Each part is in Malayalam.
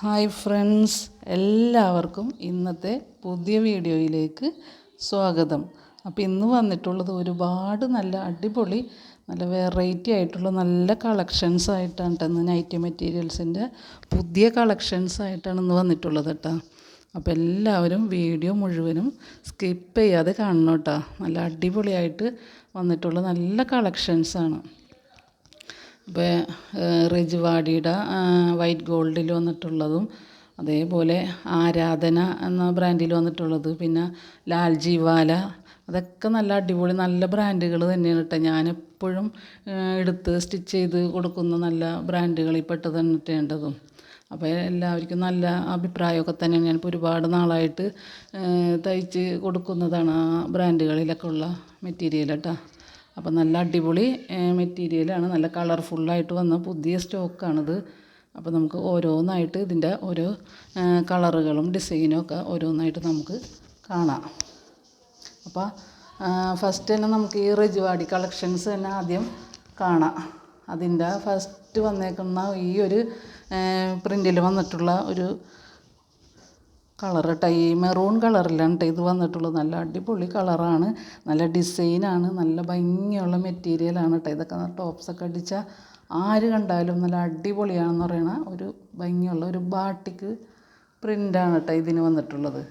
ഹായ് ഫ്രണ്ട്സ് എല്ലാവർക്കും ഇന്നത്തെ പുതിയ വീഡിയോയിലേക്ക് സ്വാഗതം. അപ്പോൾ ഇന്ന് വന്നിട്ടുള്ളത് ഒരുപാട് നല്ല അടിപൊളി നല്ല വെറൈറ്റി ആയിട്ടുള്ള നല്ല കളക്ഷൻസ് ആയിട്ടാണ് കേട്ടോ ഇന്ന് നൈറ്റി മെറ്റീരിയൽസിന്റെ പുതിയ കളക്ഷൻസ് ആയിട്ടാണ് ഇന്ന് വന്നിട്ടുള്ളത് കേട്ടോ അപ്പോൾ എല്ലാവരും വീഡിയോ മുഴുവനും സ്കിപ്പ് ചെയ്യാതെ കാണണം കേട്ടോ നല്ല അടിപൊളിയായിട്ട് വന്നിട്ടുള്ള നല്ല കളക്ഷൻസാണ് ഇപ്പോൾ റെജുവാടിയുടെ വൈറ്റ് ഗോൾഡിൽ വന്നിട്ടുള്ളതും അതേപോലെ ആരാധന എന്ന ബ്രാൻഡിൽ വന്നിട്ടുള്ളത്. പിന്നെ ലാൽ ജീവാല അതൊക്കെ നല്ല അടിപൊളി നല്ല ബ്രാൻഡുകൾ തന്നെയാണ് കേട്ടോ. ഞാനെപ്പോഴും എടുത്ത് സ്റ്റിച്ച് ചെയ്ത് കൊടുക്കുന്ന നല്ല ബ്രാൻഡുകളിൽ പെട്ടത് തന്നിട്ടേണ്ടതും അപ്പോൾ എല്ലാവർക്കും നല്ല അഭിപ്രായമൊക്കെ തന്നെയാണ്. ഞാനിപ്പോൾ ഒരുപാട് നാളായിട്ട് തയ്ച്ച് കൊടുക്കുന്നതാണ് ആ ബ്രാൻഡുകളിലൊക്കെ ഉള്ള മെറ്റീരിയൽ കേട്ടോ. അപ്പോൾ നല്ല അടിപൊളി മെറ്റീരിയലാണ്. നല്ല കളർഫുള്ളായിട്ട് വന്ന പുതിയ സ്റ്റോക്കാണിത്. അപ്പോൾ നമുക്ക് ഓരോന്നായിട്ട് ഇതിന്റെ ഓരോ കളറുകളും ഡിസൈനും ഒക്കെ ഓരോന്നായിട്ട് നമുക്ക് കാണാം. അപ്പോൾ ഫസ്റ്റ് തന്നെ നമുക്ക് ഈ റെജുവാടി കളക്ഷൻസ് തന്നെ ആദ്യം കാണാം. അതിന്റെ ഫസ്റ്റ് വന്നേക്കുന്ന ഈ ഒരു പ്രിന്റിൽ വന്നിട്ടുള്ള ഒരു കളർ കേട്ടോ. ഈ മെറൂൺ കളറിലാണ് ഇത് വന്നിട്ടുള്ളത്. നല്ല അടിപൊളി കളറാണ്. നല്ല ഡിസൈനാണ് നല്ല ഭംഗിയുള്ള മെറ്റീരിയലാണ് കേട്ടോ. ഇതൊക്കെ ടോപ്സൊക്കെ അടിച്ചാൽ ആര് കണ്ടാലും നല്ല അടിപൊളിയാണെന്ന് പറയണ ഒരു ഭംഗിയുള്ള ഒരു ബാട്ടിക്ക് പ്രിന്റാണ് കേട്ടോ ഇതിന് വന്നിട്ടുള്ളത്.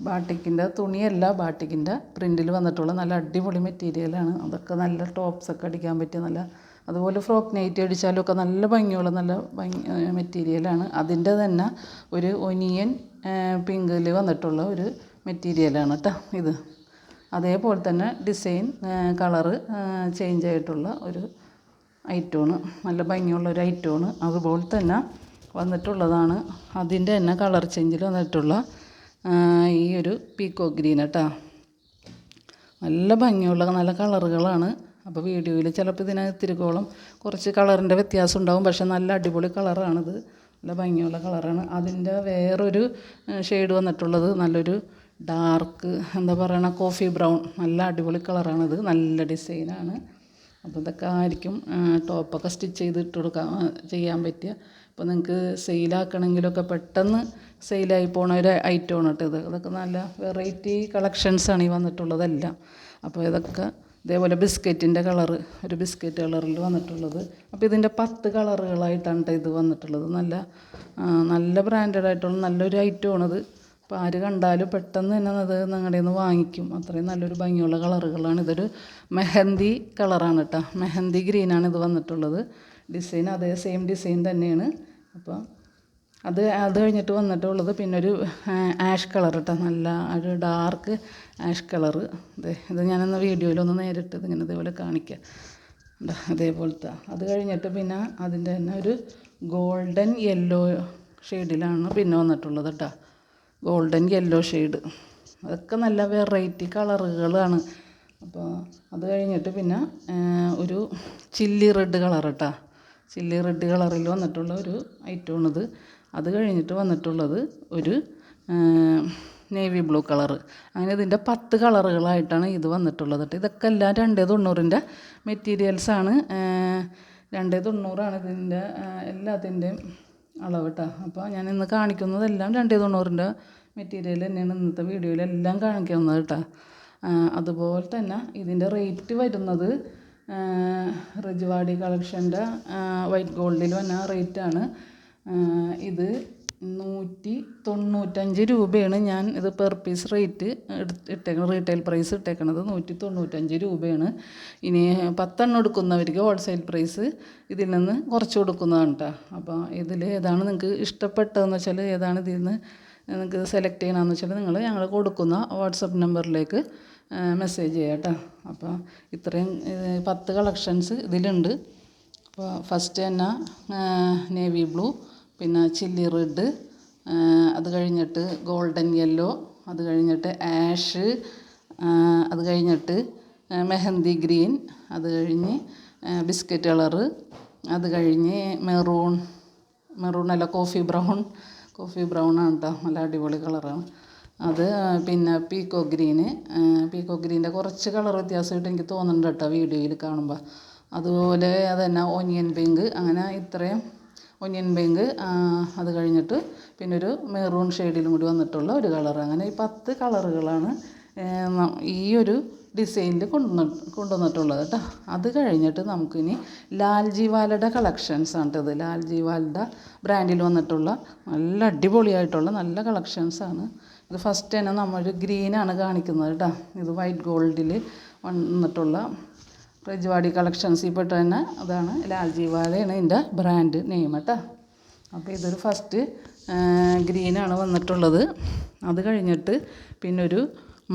ബാട്ടിക്കിന്റെ തുണിയല്ല ബാട്ടിക്കിന്റെ പ്രിന്റിൽ വന്നിട്ടുള്ള നല്ല അടിപൊളി മെറ്റീരിയലാണ് അതൊക്കെ നല്ല ടോപ്സൊക്കെ അടിക്കാൻ പറ്റിയ നല്ല അതുപോലെ ഫ്രോക്ക് നൈറ്റ് അടിച്ചാലും ഒക്കെ നല്ല ഭംഗിയുള്ള നല്ല ഭംഗി മെറ്റീരിയലാണ് അതിന്റെ തന്നെ ഒരു ഒനിയൻ പിങ്കിൽ വന്നിട്ടുള്ള ഒരു മെറ്റീരിയലാണ് കേട്ടോ ഇത്. അതേപോലെ തന്നെ ഡിസൈൻ കളറ് ചേഞ്ച് ആയിട്ടുള്ള ഒരു ഐറ്റോണ് നല്ല ഭംഗിയുള്ള ഒരു ഐറ്റമാണ്. അതുപോലെ തന്നെ വന്നിട്ടുള്ളതാണ് അതിന്റെ തന്നെ കളർ ചേഞ്ചിൽ വന്നിട്ടുള്ള ഈ ഒരു പീക്കോ ഗ്രീൻ കേട്ടോ നല്ല ഭംഗിയുള്ള നല്ല കളറുകളാണ്. അപ്പോൾ വീഡിയോയിൽ ചിലപ്പോൾ ഇതിനകത്തിരിക്കോളം കുറച്ച് കളറിന്റെ വ്യത്യാസം ഉണ്ടാവും. പക്ഷേ നല്ല അടിപൊളി കളറാണിത്. നല്ല ഭംഗിയുള്ള കളറാണ്. അതിന്റെ വേറൊരു ഷെയ്ഡ് വന്നിട്ടുള്ളത് നല്ലൊരു ഡാർക്ക് എന്താ പറയണ കോഫി ബ്രൗൺ നല്ല അടിപൊളി കളറാണിത്. നല്ല ഡിസൈനാണ്. അപ്പോൾ ഇതൊക്കെ ആയിരിക്കും ടോപ്പൊക്കെ സ്റ്റിച്ച് ചെയ്ത് ഇട്ട് കൊടുക്കാൻ ചെയ്യാൻ പറ്റിയ ഇപ്പോൾ നിങ്ങൾക്ക് സെയിലാക്കണമെങ്കിലൊക്കെ പെട്ടെന്ന് സെയിലായി പോണ ഒരു ഐറ്റമാണ് കേട്ടോ ഇത്. ഇതൊക്കെ നല്ല വെറൈറ്റി കളക്ഷൻസാണ് ഈ വന്നിട്ടുള്ളതെല്ലാം. അപ്പോൾ ഇതൊക്കെ ഇതേപോലെ ബിസ്ക്കറ്റിന്റെ കളറ് ഒരു ബിസ്ക്കറ്റ് കളറിൽ വന്നിട്ടുള്ളത്. അപ്പോൾ ഇതിന്റെ പത്ത് കളറുകളായിട്ടാണ് ഇത് വന്നിട്ടുള്ളത്. നല്ല നല്ല ബ്രാൻഡഡ് ആയിട്ടുള്ള നല്ലൊരു ഐറ്റം ആണത് അപ്പോൾ ആര് കണ്ടാലും പെട്ടെന്ന് തന്നെ അത് നിങ്ങളുടെ നിന്ന് വാങ്ങിക്കും. അത്രയും നല്ലൊരു ഭംഗിയുള്ള കളറുകളാണ്. ഇതൊരു മെഹന്തി കളറാണ് കേട്ടോ. മെഹന്തി ഗ്രീനാണ് ഇത് വന്നിട്ടുള്ളത്. ഡിസൈൻ അതേ സെയിം ഡിസൈൻ തന്നെയാണ്. അപ്പോൾ അത് അത് കഴിഞ്ഞിട്ട് വന്നിട്ടുള്ളത് ഒരു ആഷ് കളർ കേട്ടോ നല്ല ഒരു ഡാർക്ക് ആഷ് കളർ അതെ ഇത് ഞാനൊന്ന് വീഡിയോയിലൊന്ന് നേരിട്ട് ഇതിങ്ങനെ ഇതേപോലെ കാണിക്കാം. അതേപോലത്തെ അത് കഴിഞ്ഞിട്ട് പിന്നെ അതിന്റെ തന്നെ ഒരു ഗോൾഡൻ യെല്ലോ ഷെയ്ഡിലാണ് പിന്നെ വന്നിട്ടുള്ളത് കേട്ടോ ഗോൾഡൻ യെല്ലോ ഷെയ്ഡ്. അതൊക്കെ നല്ല വെറൈറ്റി കളറുകളാണ്. അപ്പോൾ അത് കഴിഞ്ഞിട്ട് പിന്നെ ഒരു ചില്ലി റെഡ് കളർ കേട്ടോ ചില്ലി റെഡ് കളറിൽ വന്നിട്ടുള്ള ഒരു ഐറ്റമാണിത് അത് കഴിഞ്ഞിട്ട് വന്നിട്ടുള്ളത് ഒരു നേവി ബ്ലൂ കളറ്. അങ്ങനെ ഇതിന്റെ പത്ത് കളറുകളായിട്ടാണ് ഇത് വന്നിട്ടുള്ളത് കേട്ടോ ഇതൊക്കെ എല്ലാം രണ്ടേ തൊണ്ണൂറിന്റെ മെറ്റീരിയൽസാണ് രണ്ടേ തൊണ്ണൂറാണ് ഇതിന്റെ എല്ലാത്തിന്റെയും അളവ് കേട്ടോ അപ്പോൾ ഞാൻ ഇന്ന് കാണിക്കുന്നതെല്ലാം രണ്ടേ തൊണ്ണൂറിന്റെ മെറ്റീരിയൽ തന്നെയാണ് ഇന്നത്തെ വീഡിയോയിലെല്ലാം കാണിക്കുന്നത് കേട്ടോ അതുപോലെ തന്നെ ഇതിന്റെ റേറ്റ് വരുന്നത് റിജ്വാഡി കളക്ഷന്റെ വൈറ്റ് ഗോൾഡിൽ വന്ന റേറ്റാണ് ഇത് നൂറ്റി തൊണ്ണൂറ്റഞ്ച് രൂപയാണ് ഞാൻ ഇത് പെർ പീസ് റേറ്റ് ഇട്ടേക്കുന്നത് റീറ്റെയിൽ പ്രൈസ് ഇട്ടേക്കുന്നത് നൂറ്റി തൊണ്ണൂറ്റഞ്ച് രൂപയാണ്. ഇനി പത്തെണ്ണം എടുക്കുന്നവർക്ക് ഹോൾസെയിൽ പ്രൈസ് ഇതിൽ നിന്ന് കുറച്ച് കൊടുക്കുന്നതാണ് കേട്ടോ അപ്പോൾ ഇതിൽ ഏതാണ് നിങ്ങൾക്ക് ഇഷ്ടപ്പെട്ടതെന്ന് വെച്ചാൽ ഏതാണ് ഇതിൽ നിന്ന് നിങ്ങൾക്ക് സെലക്ട് ചെയ്യണമെന്ന് വെച്ചാൽ നിങ്ങൾ ഞങ്ങൾ കൊടുക്കുന്ന വാട്സപ്പ് നമ്പറിലേക്ക് മെസ്സേജ് ചെയ്യാം കേട്ടോ അപ്പോൾ ഇത്രയും പത്ത് കളക്ഷൻസ് ഇതിലുണ്ട്. അപ്പോൾ ഫസ്റ്റ് തന്നെ നേവി ബ്ലൂ പിന്നെ ചില്ലി റെഡ് അത് കഴിഞ്ഞിട്ട് ഗോൾഡൻ യെല്ലോ അത് കഴിഞ്ഞിട്ട് ആഷ് അത് കഴിഞ്ഞിട്ട് മെഹന്തി ഗ്രീൻ അത് കഴിഞ്ഞ് ബിസ്ക്കറ്റ് കളറ് അത് കഴിഞ്ഞ് മെറൂൺ മെറൂൺ അല്ല കോഫി ബ്രൗൺ കോഫി ബ്രൗൺ ആണ് കേട്ടോ നല്ല അടിപൊളി കളറാണ്. അത് പിന്നെ പീക്കോ ഗ്രീന് പീക്കോ ഗ്രീന്റെ കുറച്ച് കളർ വ്യത്യാസമായിട്ട് എനിക്ക് തോന്നുന്നുണ്ട് കേട്ടോ വീഡിയോയിൽ കാണുമ്പോൾ അതുപോലെ അത് തന്നെ ഓനിയൻ പിങ്ക് അങ്ങനെ ഇത്രയും ഒനിയൻ പിങ്ക് അത് കഴിഞ്ഞിട്ട് പിന്നെ ഒരു മെറൂൺ ഷെയ്ഡിലും കൂടി വന്നിട്ടുള്ള ഒരു കളർ അങ്ങനെ ഈ പത്ത് കളറുകളാണ് ഈ ഒരു ഡിസൈനിൽ കൊണ്ടുവന്ന് കൊണ്ടുവന്നിട്ടുള്ളത് കേട്ടോ. അത് കഴിഞ്ഞിട്ട് നമുക്കിനി ലാൽ കളക്ഷൻസ് ആണ് കേട്ടോ ഇത് ലാൽജി ബ്രാൻഡിൽ വന്നിട്ടുള്ള നല്ല അടിപൊളിയായിട്ടുള്ള നല്ല കളക്ഷൻസ് ആണ് ഇത് ഫസ്റ്റ് തന്നെ നമ്മൾ ഗ്രീനാണ് കാണിക്കുന്നത് കേട്ടോ. ഇത് വൈറ്റ് ഗോൾഡിൽ വന്നിട്ടുള്ള പ്രജ്വാടി കളക്ഷൻസിൽ പെട്ട തന്നെ അതാണ്. ലാൽജി വാലയാണ് ഇതിന്റെ ബ്രാൻഡ് നെയിം കേട്ടോ അപ്പോൾ ഇതൊരു ഫസ്റ്റ് ഗ്രീനാണ് വന്നിട്ടുള്ളത്. അത് കഴിഞ്ഞിട്ട് പിന്നെ ഒരു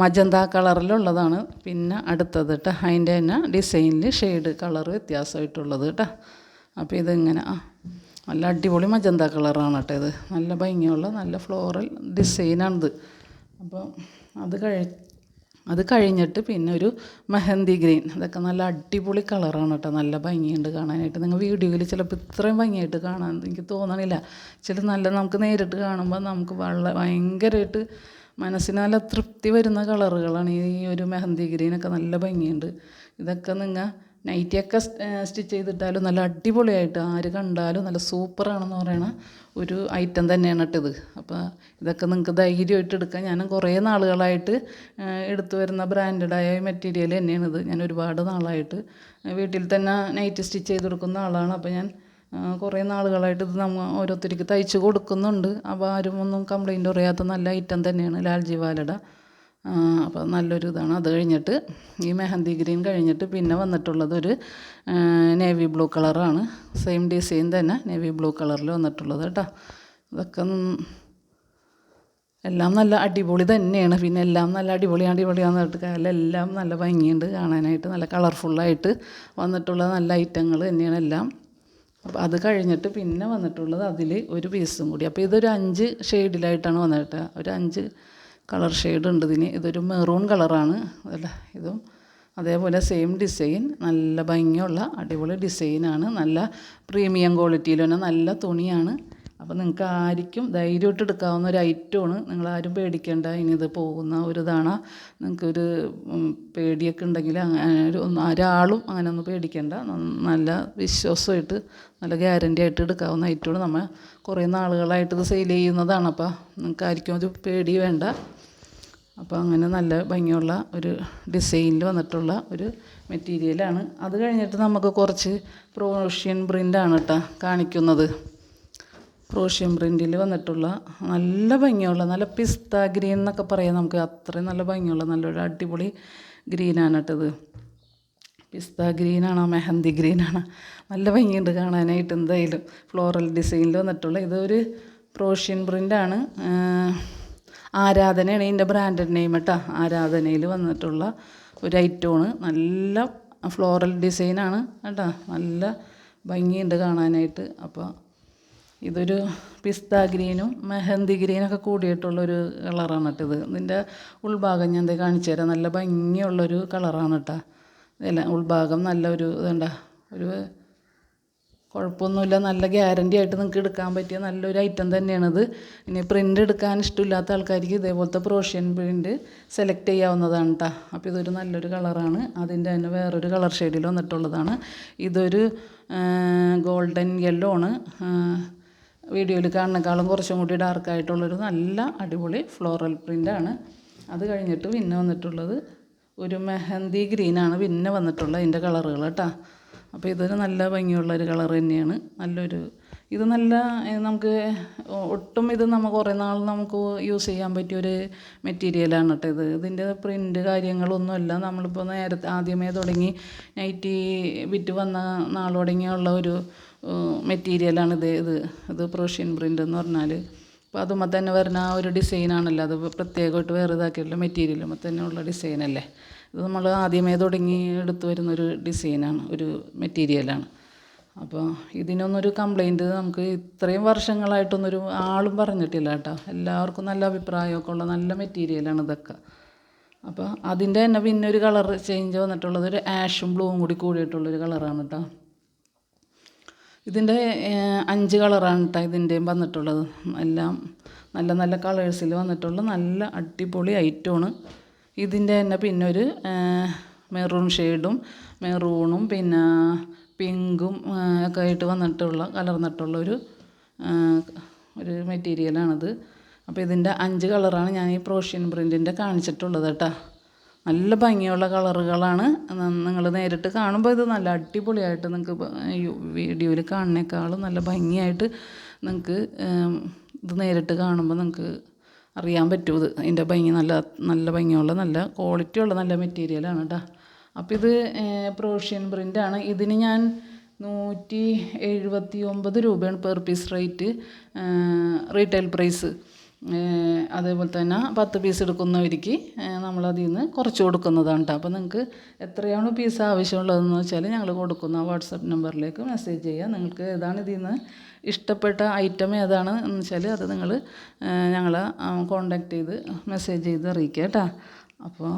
മജന്ത കളറിലുള്ളതാണ്. പിന്നെ അടുത്തത് കേട്ടോ അതിന്റെ തന്നെ ഡിസൈനിൽ ഷെയ്ഡ് കളർ വ്യത്യാസമായിട്ടുള്ളത് കേട്ടോ അപ്പോൾ ഇതിങ്ങനെ ആ നല്ല അടിപൊളി മജന്ത കളറാണ് കേട്ടോ ഇത്. നല്ല ഭംഗിയുള്ള നല്ല ഫ്ലോറൽ ഡിസൈനാണിത് അപ്പോൾ അത് കഴി അത് കഴിഞ്ഞിട്ട് പിന്നെ ഒരു മെഹന്തി ഗ്രീൻ. അതൊക്കെ നല്ല അടിപൊളി കളറാണ് കേട്ടോ. നല്ല ഭംഗിയുണ്ട് കാണാനായിട്ട്. നിങ്ങൾ വീഡിയോയിൽ ചിലപ്പോൾ ഇത്രയും ഭംഗിയായിട്ട് കാണാൻ എനിക്ക് തോന്നണില്ല. ചില നല്ല നമുക്ക് നേരിട്ട് കാണുമ്പോൾ നമുക്ക് വളരെ ഭയങ്കരമായിട്ട് മനസ്സിന് നല്ല തൃപ്തി വരുന്ന കളറുകളാണ് ഈ ഒരു മെഹന്തി ഗ്രീനൊക്കെ നല്ല ഭംഗിയുണ്ട്. ഇതൊക്കെ നിങ്ങൾ നൈറ്റിയൊക്കെ സ്റ്റിച്ച് ചെയ്തിട്ടാലും നല്ല അടിപൊളിയായിട്ട് ആര് കണ്ടാലും നല്ല സൂപ്പറാണെന്ന് പറയണ ഒരു ഐറ്റം തന്നെയാണ് കേട്ടത് അപ്പോൾ ഇതൊക്കെ നിങ്ങൾക്ക് ധൈര്യമായിട്ട് എടുക്കാം. ഞാൻ കുറേ നാളുകളായിട്ട് എടുത്തു വരുന്ന ബ്രാൻഡഡായ മെറ്റീരിയൽ തന്നെയാണിത് ഞാൻ ഒരുപാട് നാളായിട്ട് വീട്ടിൽ തന്നെ നൈറ്റ് സ്റ്റിച്ച് ചെയ്ത് കൊടുക്കുന്ന ആളാണ്. അപ്പോൾ ഞാൻ കുറേ നാളുകളായിട്ട് ഇത് നമ്മൾ ഓരോരുത്തർക്ക് തയ്ച്ച് കൊടുക്കുന്നുണ്ട്. അപ്പോൾ ആരും ഒന്നും കംപ്ലൈന്റ് പറയാത്ത നല്ല ഐറ്റം തന്നെയാണ് ലാൽജി വാലയുടെ അപ്പോൾ നല്ലൊരു ഇതാണ്. അത് കഴിഞ്ഞിട്ട് ഈ മെഹന്തി ഗ്രീൻ കഴിഞ്ഞിട്ട് പിന്നെ വന്നിട്ടുള്ളത് ഒരു നേവി ബ്ലൂ കളറാണ്. സെയിം ഡിസൈൻ തന്നെ നേവി ബ്ലൂ കളറിൽ വന്നിട്ടുള്ളത് കേട്ടോ. ഇതൊക്കെ എല്ലാം നല്ല അടിപൊളി തന്നെയാണ്. പിന്നെ എല്ലാം നല്ല അടിപൊളി അടിപൊളിയാന്ന് എല്ലാം നല്ല ഭംഗിയുണ്ട് കാണാനായിട്ട്. നല്ല കളർഫുള്ളായിട്ട് വന്നിട്ടുള്ള നല്ല ഐറ്റങ്ങൾ തന്നെയാണ് എല്ലാം. അപ്പോൾ അത് കഴിഞ്ഞിട്ട് പിന്നെ വന്നിട്ടുള്ളത് അതിൽ ഒരു പീസും കൂടി. അപ്പോൾ ഇതൊരു അഞ്ച് ഷെയ്ഡിലായിട്ടാണ് വന്നിട്ട് ഒരു അഞ്ച് കളർ ഷെയ്ഡ് ഉണ്ട് ഇതിന്. ഇതൊരു മെറൂൺ കളറാണ്. അല്ല ഇതും അതേപോലെ സെയിം ഡിസൈൻ നല്ല ഭംഗിയുള്ള അടിപൊളി ഡിസൈനാണ് നല്ല പ്രീമിയം ക്വാളിറ്റിയിൽ തന്നെ നല്ല തുണിയാണ്. അപ്പോൾ നിങ്ങൾക്ക് ആർക്കും ധൈര്യമായിട്ട് എടുക്കാവുന്ന ഒരു ഐറ്റമാണ് നിങ്ങൾ ആരും പേടിക്കേണ്ട. ഇനി ഇത് പോകുന്ന ഒരു ഇതാണ് നിങ്ങൾക്കൊരു പേടിയൊക്കെ ഉണ്ടെങ്കിൽ അങ്ങനെ ഒരു ഒരാളും അങ്ങനെ ഒന്നും പേടിക്കേണ്ട. നല്ല വിശ്വാസമായിട്ട് നല്ല ഗ്യാരന്റി ആയിട്ട് എടുക്കാവുന്ന ഐറ്റമാണ് നമ്മൾ കുറേ നാളുകളായിട്ട് ഇത് സെയിൽ ചെയ്യുന്നതാണ്. അപ്പോൾ നിങ്ങൾക്ക് ആർക്കും ഒരു പേടി വേണ്ട. അപ്പോൾ അങ്ങനെ നല്ല ഭംഗിയുള്ള ഒരു ഡിസൈനിൽ വന്നിട്ടുള്ള ഒരു മെറ്റീരിയലാണ്. അത് കഴിഞ്ഞിട്ട് നമുക്ക് കുറച്ച് പ്രോഷ്യൻ പ്രിന്റാണ് കേട്ടോ കാണിക്കുന്നത്. പ്രോഷ്യൻ പ്രിന്റിൽ വന്നിട്ടുള്ള നല്ല ഭംഗിയുള്ള നല്ല പിസ്ത ഗ്രീൻ എന്നൊക്കെ പറയാം നമുക്ക്. അത്രയും നല്ല ഭംഗിയുള്ള നല്ലൊരു അടിപൊളി ഗ്രീനാണ് കേട്ടത് പിസ്ത ഗ്രീനാണോ മെഹന്തി ഗ്രീനാണോ നല്ല ഭംഗിയുണ്ട് കാണാനായിട്ട് എന്തായാലും. ഫ്ലോറൽ ഡിസൈനിൽ വന്നിട്ടുള്ള ഇതൊരു പ്രോഷ്യൻ പ്രിന്റാണ് ആരാധനയാണ് ഇതിന്റെ ബ്രാൻഡഡ് നെയിം കേട്ടോ ആരാധനയിൽ വന്നിട്ടുള്ള ഒരു ഐറ്റമാണ് നല്ല ഫ്ലോറൽ ഡിസൈനാണ് കേട്ടോ. നല്ല ഭംഗിയുണ്ട് കാണാനായിട്ട്. അപ്പോൾ ഇതൊരു പിസ്ത ഗ്രീനും മെഹന്തി ഗ്രീനൊക്കെ കൂടിയിട്ടുള്ളൊരു കളറാണ് കേട്ടോ ഇത്. ഇതിന്റെ ഉൾഭാഗം ഞാൻ എന്താ കാണിച്ചു തരാം. നല്ല ഭംഗിയുള്ളൊരു കളറാണ് കേട്ടോ. ഇതല്ല ഉൾഭാഗം നല്ല ഒരു ഇതുണ്ട? ഒരു കുഴപ്പമൊന്നുമില്ല. നല്ല ഗ്യാരന്റി ആയിട്ട് നിങ്ങൾക്ക് എടുക്കാൻ പറ്റിയ നല്ലൊരു ഐറ്റം തന്നെയാണിത്. ഇനി പ്രിന്റ് എടുക്കാൻ ഇഷ്ടമില്ലാത്ത ആൾക്കാർക്ക് ഇതേപോലത്തെ പ്രോഷ്യൻ പ്രിന്റ് സെലക്ട് ചെയ്യാവുന്നതാണ് കേട്ടോ അപ്പോൾ ഇതൊരു നല്ലൊരു കളറാണ് അതിന്റെ തന്നെ വേറൊരു കളർ ഷെയ്ഡിൽ വന്നിട്ടുള്ളതാണ്. ഇതൊരു ഗോൾഡൻ യെല്ലോ ആണ്. വീഡിയോയിൽ കാണുന്നേക്കാളും കുറച്ചും കൂടി ഡാർക്കായിട്ടുള്ളൊരു നല്ല അടിപൊളി ഫ്ലോറൽ പ്രിന്റാണ് അത് കഴിഞ്ഞിട്ട് പിന്നെ വന്നിട്ടുള്ളത് ഒരു മെഹന്തി ഗ്രീനാണ് പിന്നെ വന്നിട്ടുള്ള അതിന്റെ കളറുകൾ കേട്ടോ അപ്പോൾ ഇതൊരു നല്ല ഭംഗിയുള്ള ഒരു കളർ തന്നെയാണ്. നല്ലൊരു ഇത് നല്ല നമുക്ക് ഒട്ടും ഇത് നമ്മൾ കുറേ നാൾ നമുക്ക് യൂസ് ചെയ്യാൻ പറ്റിയൊരു മെറ്റീരിയലാണ് കേട്ടോ ഇത്. ഇതിന്റെ പ്രിന്റ് കാര്യങ്ങളൊന്നുമല്ല. നമ്മളിപ്പോൾ നേരത്തെ ആദ്യമേ തുടങ്ങി നൈറ്റി വിറ്റ് വന്ന നാൾ തുടങ്ങിയുള്ള ഒരു മെറ്റീരിയലാണ് ഇത്. ഇത് ഇത് പ്രൊഷ്യൻ പ്രിന്റ് എന്ന് പറഞ്ഞാൽ അപ്പോൾ അതുമ്പോൾ തന്നെ വരുന്ന ആ ഒരു ഡിസൈനാണല്ലോ അത് പ്രത്യേകമായിട്ട് വേറെ ഇതാക്കിയിട്ടുള്ള മെറ്റീരിയലുമ്പോൾ തന്നെ ഉള്ള ഡിസൈനല്ലേ ഇത് നമ്മൾ ആദ്യമേ തുടങ്ങി എടുത്തു വരുന്നൊരു ഡിസൈനാണ് ഒരു മെറ്റീരിയലാണ്. അപ്പോൾ ഇതിനൊന്നൊരു കംപ്ലൈന്റ് നമുക്ക് ഇത്രയും വർഷങ്ങളായിട്ടൊന്നൊരു ആളും പറഞ്ഞിട്ടില്ല കേട്ടോ. എല്ലാവർക്കും നല്ല അഭിപ്രായമൊക്കെ ഉള്ള നല്ല മെറ്റീരിയലാണ് ഇതൊക്കെ. അപ്പോൾ അതിന്റെ തന്നെ പിന്നെ ഒരു കളർ ചേഞ്ച് വന്നിട്ടുള്ളത് ഒരു ആഷും ബ്ലൂവും കൂടി കൂടിയിട്ടുള്ളൊരു കളറാണ് കേട്ടോ ഇതിന്റെ അഞ്ച് കളറാണ് കേട്ടോ ഇതിന്റെയും വന്നിട്ടുള്ളത്. എല്ലാം നല്ല നല്ല കളേഴ്സിൽ വന്നിട്ടുള്ള നല്ല അടിപൊളി ഐറ്റമാണ് ഇതിന്റെ തന്നെ പിന്നെ ഒരു മെറൂൺ ഷെയ്ഡും മെറൂണും പിന്നെ പിങ്കും ഒക്കെ ആയിട്ട് വന്നിട്ടുള്ള കലർന്നിട്ടുള്ള ഒരു ഒരു മെറ്റീരിയലാണത് അപ്പോൾ ഇതിന്റെ അഞ്ച് കളറാണ് ഞാൻ ഈ പ്രോഷ്യൻ പ്രിന്റിന്റെ കാണിച്ചിട്ടുള്ളത് കേട്ടോ. നല്ല ഭംഗിയുള്ള കളറുകളാണ് നിങ്ങൾ നേരിട്ട് കാണുമ്പോൾ ഇത് നല്ല അടിപൊളിയായിട്ട് നിങ്ങൾക്ക് വീഡിയോയിൽ കാണുന്നേക്കാളും നല്ല ഭംഗിയായിട്ട് നിങ്ങൾക്ക് ഇത് നേരിട്ട് കാണുമ്പോൾ നിങ്ങൾക്ക് അറിയാൻ പറ്റും ഇത്. അതിന്റെ ഭംഗി നല്ല നല്ല ഭംഗിയുള്ള നല്ല ക്വാളിറ്റി ഉള്ള നല്ല മെറ്റീരിയലാണ് കേട്ടോ അപ്പോൾ ഇത് പ്രോഷ്യൻ പ്രിന്റാണ് ഇതിന് ഞാൻ നൂറ്റി എഴുപത്തി ഒമ്പത് രൂപയാണ് per piece rate retail price അതേപോലെ തന്നെ പത്ത് പീസ് എടുക്കുന്നവർക്ക് നമ്മളതിൽ നിന്ന് കുറച്ച് കൊടുക്കുന്നതാണ് കേട്ടോ അപ്പോൾ നിങ്ങൾക്ക് എത്രയാണ് പീസ് ആവശ്യമുള്ളതെന്ന് വെച്ചാൽ ഞങ്ങൾ കൊടുക്കുന്ന വാട്സപ്പ് നമ്പറിലേക്ക് മെസ്സേജ് ചെയ്യുക. നിങ്ങൾക്ക് ഏതാണ് ഇതിൽ നിന്ന് ഇഷ്ടപ്പെട്ട ഐറ്റം ഏതാണ് എന്ന് വെച്ചാൽ അത് നിങ്ങൾ ഞങ്ങളെ കോണ്ടാക്ട് ചെയ്ത് മെസ്സേജ് ചെയ്ത് അറിയിക്കുക കേട്ടോ അപ്പോൾ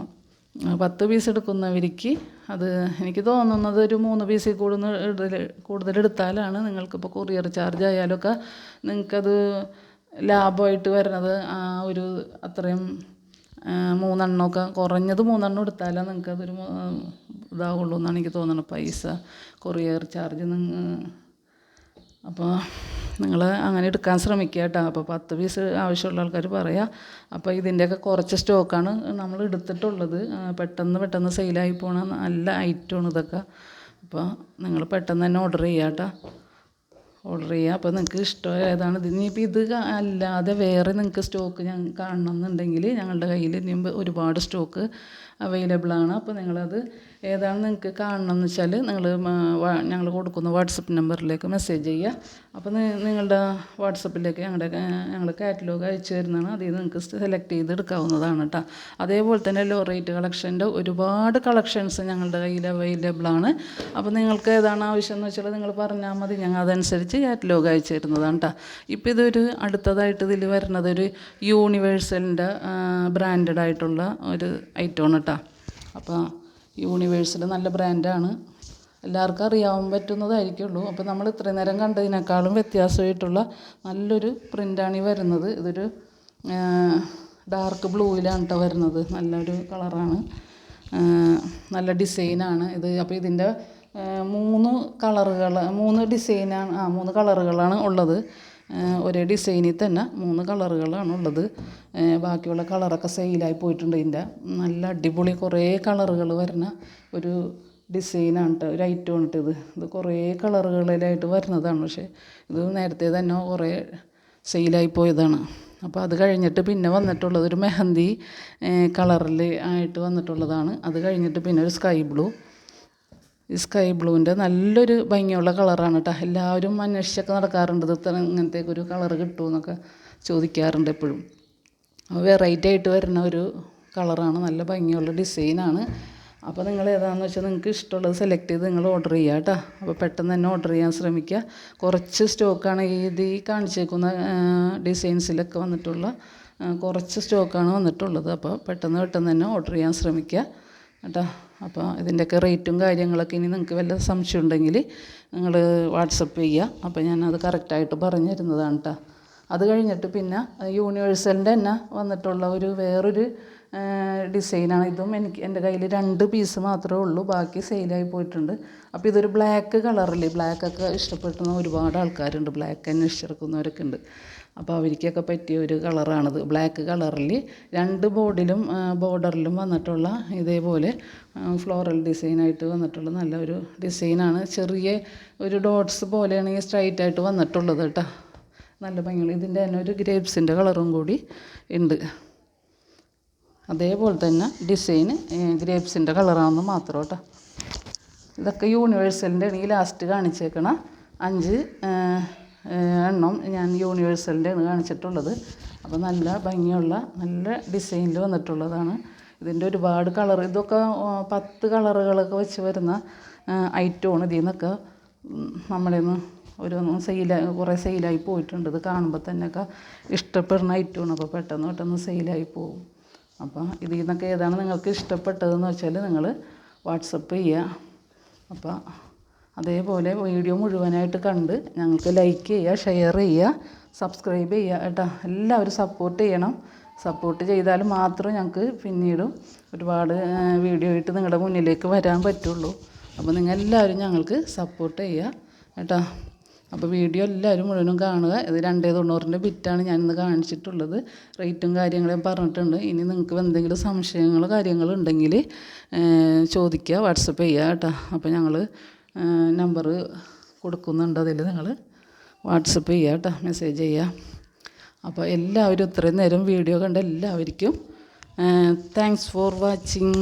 പത്ത് പീസ് എടുക്കുന്നവർക്ക് അത് എനിക്ക് തോന്നുന്നത് ഒരു മൂന്ന് പീസിൽ കൂടുതൽ കൂടുതൽ എടുത്താലാണ് നിങ്ങൾക്കിപ്പോൾ കൊറിയർ ചാർജ് ആയാലൊക്കെ നിങ്ങൾക്കത് ലാഭമായിട്ട് വരുന്നത് ആ ഒരു അത്രയും മൂന്നെണ്ണമൊക്കെ കുറഞ്ഞത് മൂന്നെണ്ണം എടുത്താലേ നിങ്ങൾക്ക് അതൊരു ഇതാവുള്ളൂ എന്നാണ് എനിക്ക് തോന്നുന്നത്. പൈസ കൊറിയർ ചാർജ് നിങ്ങൾ അപ്പോൾ നിങ്ങൾ അങ്ങനെ എടുക്കാൻ ശ്രമിക്കുക കേട്ടോ. അപ്പോൾ പത്ത് പീസ് ആവശ്യമുള്ള ആൾക്കാർ പറയാം. അപ്പോൾ ഇതിന്റെയൊക്കെ കുറച്ച് സ്റ്റോക്കാണ് നമ്മൾ എടുത്തിട്ടുള്ളത്. പെട്ടെന്ന് പെട്ടെന്ന് സെയിലായി പോണ നല്ല ഐറ്റമാണ് ഇതൊക്കെ. അപ്പോൾ നിങ്ങൾ പെട്ടെന്ന് തന്നെ ഓർഡർ ചെയ്യുക കേട്ടോ. ഓർഡർ ചെയ്യുക അപ്പോൾ നിങ്ങൾക്ക് ഇഷ്ടം ഏതാണ് ഇത് ഇനിയിപ്പോൾ ഇത് അല്ലാതെ വേറെ നിങ്ങൾക്ക് സ്റ്റോക്ക് ഞാൻ കാണണം എന്നുണ്ടെങ്കിൽ ഞങ്ങളുടെ കയ്യിൽ ഇനിയും ഒരുപാട് സ്റ്റോക്ക് അവൈലബിൾ ആണ്. അപ്പോൾ നിങ്ങളത് ഏതാണ് നിങ്ങൾക്ക് കാണണം എന്ന് വെച്ചാൽ നിങ്ങൾ ഞങ്ങൾ കൊടുക്കുന്ന വാട്സപ്പ് നമ്പറിലേക്ക് മെസ്സേജ് ചെയ്യുക. അപ്പോൾ നിങ്ങളുടെ വാട്സപ്പിലേക്ക് ഞങ്ങളുടെ ഞങ്ങൾ കാറ്റലോഗ് അയച്ചു തരുന്നതാണ്. അതിൽ നിന്ന് നിങ്ങൾക്ക് സെലക്ട് ചെയ്ത് എടുക്കാവുന്നതാണ് കേട്ടോ അതേപോലെ തന്നെ ലോ റേറ്റ് കളക്ഷന്റെ ഒരുപാട് കളക്ഷൻസ് ഞങ്ങളുടെ കയ്യിൽ അവൈലബിൾ ആണ്. അപ്പോൾ നിങ്ങൾക്ക് ഏതാണ് ആവശ്യം എന്ന് വെച്ചാൽ നിങ്ങൾ പറഞ്ഞാൽ മതി. ഞങ്ങൾ അതനുസരിച്ച് കാറ്റലോഗ് അയച്ചു തരുന്നതാണ് കേട്ടോ ഇപ്പോൾ ഇതൊരു അടുത്തതായിട്ട് ഇതിൽ വരുന്നത് ഒരു യൂണിവേഴ്സലിന്റെ ബ്രാൻഡഡ് ആയിട്ടുള്ള ഒരു ഐറ്റമാണ് കേട്ടോ അപ്പോൾ യൂണിവേഴ്സൽ നല്ല ബ്രാൻഡാണ്. എല്ലാവർക്കും അറിയാൻ പറ്റുന്നതായിരിക്കുള്ളൂ. അപ്പോൾ നമ്മൾ ഇത്രയും നേരം കണ്ടതിനേക്കാളും വ്യത്യാസമായിട്ടുള്ള നല്ലൊരു പ്രിന്റാണ് ഈ വരുന്നത്. ഇതൊരു ഡാർക്ക് ബ്ലൂവിലാണ് കേട്ടോ വരുന്നത്. നല്ലൊരു കളറാണ്. നല്ല ഡിസൈനാണ് ഇത്. അപ്പോൾ ഇതിന്റെ മൂന്ന് കളറുകൾ മൂന്ന് ഡിസൈനാണ് ആ മൂന്ന് കളറുകളാണ് ഉള്ളത്. ഒരേ ഡിസൈനിൽ തന്നെ മൂന്ന് കളറുകളാണ് ഉള്ളത് ബാക്കിയുള്ള കളറൊക്കെ സെയിലായി പോയിട്ടുണ്ട് ഇതിന്റെ. നല്ല അടിപൊളി കുറേ കളറുകൾ വരുന്ന ഒരു ഡിസൈനാണ് കേട്ടോ ഒരു ഐറ്റമാണ് കേട്ടോ ഇത്. ഇത് കുറേ കളറുകളിലായിട്ട് വരുന്നതാണ്. പക്ഷേ ഇത് നേരത്തെ തന്നെ കുറേ സെയിലായി പോയതാണ്. അപ്പോൾ അത് കഴിഞ്ഞിട്ട് പിന്നെ വന്നിട്ടുള്ളത് ഒരു മെഹന്തി കളറിൽ ആയിട്ട് വന്നിട്ടുള്ളതാണ്. അത് കഴിഞ്ഞിട്ട് പിന്നെ ഒരു സ്കൈ ബ്ലൂ ഈ സ്കൈ ബ്ലൂവിന്റെ നല്ലൊരു ഭംഗിയുള്ള കളറാണ് കേട്ടോ എല്ലാവരും അന്വേഷിച്ചൊക്കെ നടക്കാറുണ്ട്. ഇത് ഇത്ര ഇങ്ങനത്തെ ഒരു കളർ കിട്ടുമെന്നൊക്കെ ചോദിക്കാറുണ്ട് എപ്പോഴും. വെറൈറ്റി ആയിട്ട് വരുന്ന ഒരു കളറാണ് നല്ല ഭംഗിയുള്ള ഡിസൈനാണ് അപ്പോൾ നിങ്ങൾ ഏതാണെന്ന് വെച്ചാൽ നിങ്ങൾക്ക് ഇഷ്ടമുള്ളത് സെലക്ട് ചെയ്ത് നിങ്ങൾ ഓർഡർ ചെയ്യുക കേട്ടോ അപ്പോൾ പെട്ടെന്ന് തന്നെ ഓർഡർ ചെയ്യാൻ ശ്രമിക്കുക കുറച്ച് സ്റ്റോക്കാണ് ഇത് ഈ കാണിച്ചേക്കുന്ന ഡിസൈൻസിലൊക്കെ വന്നിട്ടുള്ള കുറച്ച് സ്റ്റോക്കാണ് വന്നിട്ടുള്ളത്. അപ്പോൾ പെട്ടെന്ന് പെട്ടെന്ന് തന്നെ ഓർഡർ ചെയ്യാൻ ശ്രമിക്കുക കേട്ടോ അപ്പോൾ ഇതിന്റെയൊക്കെ റേറ്റും കാര്യങ്ങളൊക്കെ ഇനി നിങ്ങൾക്ക് വല്ല സംശയം ഉണ്ടെങ്കിൽ നിങ്ങൾ വാട്സപ്പ് ചെയ്യുക. അപ്പോൾ ഞാനത് കറക്റ്റായിട്ട് പറഞ്ഞു തരുന്നതാണ് കേട്ടോ അത് കഴിഞ്ഞിട്ട് പിന്നെ യൂണിവേഴ്സലിന്റെ തന്നെ വന്നിട്ടുള്ള ഒരു വേറൊരു ഡിസൈനാണ്. ഇതും എനിക്ക് എന്റെ കയ്യിൽ രണ്ട് പീസ് മാത്രമേ ഉള്ളൂ. ബാക്കി സെയിലായി പോയിട്ടുണ്ട്. അപ്പോൾ ഇതൊരു ബ്ലാക്ക് കളറിൽ ബ്ലാക്കൊക്കെ ഇഷ്ടപ്പെടുന്ന ഒരുപാട് ആൾക്കാരുണ്ട്. ബ്ലാക്ക് അന്വേഷിച്ചിറക്കുന്നവരൊക്കെ ഉണ്ട്. അപ്പോൾ അവർക്കൊക്കെ പറ്റിയ ഒരു കളറാണിത്. ബ്ലാക്ക് കളറിൽ രണ്ട് ബോർഡിലും ബോർഡറിലും വന്നിട്ടുള്ള ഇതേപോലെ ഫ്ലോറൽ ഡിസൈനായിട്ട് വന്നിട്ടുള്ള നല്ലൊരു ഡിസൈനാണ് ചെറിയ ഒരു ഡോട്ട്സ് പോലെയാണ് ഈ സ്ട്രൈറ്റായിട്ട് വന്നിട്ടുള്ളത് കേട്ടോ. നല്ല ഭംഗിയുള്ള ഇതിന്റെ തന്നെ ഒരു ഗ്രേപ്സിന്റെ കളറും കൂടി ഉണ്ട്. അതേപോലെ തന്നെ ഡിസൈൻ ഗ്രേപ്സിന്റെ കളറാണെന്ന് മാത്രം കേട്ടോ. ഇതൊക്കെ യൂണിവേഴ്സലിന്റെ ഈ ലാസ്റ്റ് കാണിച്ചേക്കണ അഞ്ച് എണ്ണം ഞാൻ യൂണിവേഴ്സലിന്റെ ആണ് കാണിച്ചിട്ടുള്ളത്. അപ്പോൾ നല്ല ഭംഗിയുള്ള നല്ല ഡിസൈനിൽ വന്നിട്ടുള്ളതാണ്. ഇതിന്റെ ഒരുപാട് കളർ ഇതൊക്കെ പത്ത് കളറുകളൊക്കെ വെച്ച് വരുന്ന ഐറ്റമാണ് ഇതിൽ നിന്നൊക്കെ നമ്മുടെ നിന്ന് ഒരു സെയിലായി കുറേ സെയിലായി പോയിട്ടുണ്ട്. ഇത് കാണുമ്പോൾ തന്നെയൊക്കെ ഇഷ്ടപ്പെടുന്ന ഐറ്റമാണ്. അപ്പോൾ പെട്ടെന്ന് പെട്ടെന്ന് സെയിലായി പോകും. അപ്പോൾ ഇതിൽ നിന്നൊക്കെ ഏതാണ് നിങ്ങൾക്ക് ഇഷ്ടപ്പെട്ടതെന്ന് വെച്ചാൽ നിങ്ങൾ വാട്സപ്പ് ചെയ്യുക. അപ്പോൾ അതേപോലെ വീഡിയോ മുഴുവനായിട്ട് കണ്ട് ഞങ്ങൾക്ക് ലൈക്ക് ചെയ്യുക ഷെയർ ചെയ്യുക സബ്സ്ക്രൈബ് ചെയ്യുക കേട്ടോ. എല്ലാവരും സപ്പോർട്ട് ചെയ്യണം. സപ്പോർട്ട് ചെയ്താൽ മാത്രം ഞങ്ങൾക്ക് പിന്നീടും ഒരുപാട് വീഡിയോ ആയിട്ട് നിങ്ങളുടെ മുന്നിലേക്ക് വരാൻ പറ്റുള്ളൂ. അപ്പോൾ നിങ്ങൾ എല്ലാവരും ഞങ്ങൾക്ക് സപ്പോർട്ട് ചെയ്യുക കേട്ടോ. അപ്പോൾ വീഡിയോ എല്ലാവരും മുഴുവനും കാണുക. ഇത് രണ്ടേ തൊണ്ണൂറിന്റെ ബിറ്റാണ് ഞാനിന്ന് കാണിച്ചിട്ടുള്ളത്. റേറ്റും കാര്യങ്ങളും പറഞ്ഞിട്ടുണ്ട്. ഇനി നിങ്ങൾക്ക് എന്തെങ്കിലും സംശയങ്ങളോ കാര്യങ്ങളോ ഉണ്ടെങ്കിൽ ചോദിക്കുക വാട്സപ്പ് ചെയ്യുക കേട്ടോ. അപ്പോൾ ഞങ്ങൾ നമ്പർ കൊടുക്കുന്നുണ്ട് അതിൽ നിങ്ങൾ വാട്സപ്പ് ചെയ്യുക കേട്ടോ മെസ്സേജ് ചെയ്യുക. അപ്പോൾ എല്ലാവരും ഇത്രയും നേരം വീഡിയോ കണ്ട എല്ലാവർക്കും താങ്ക്സ് ഫോർ വാച്ചിങ്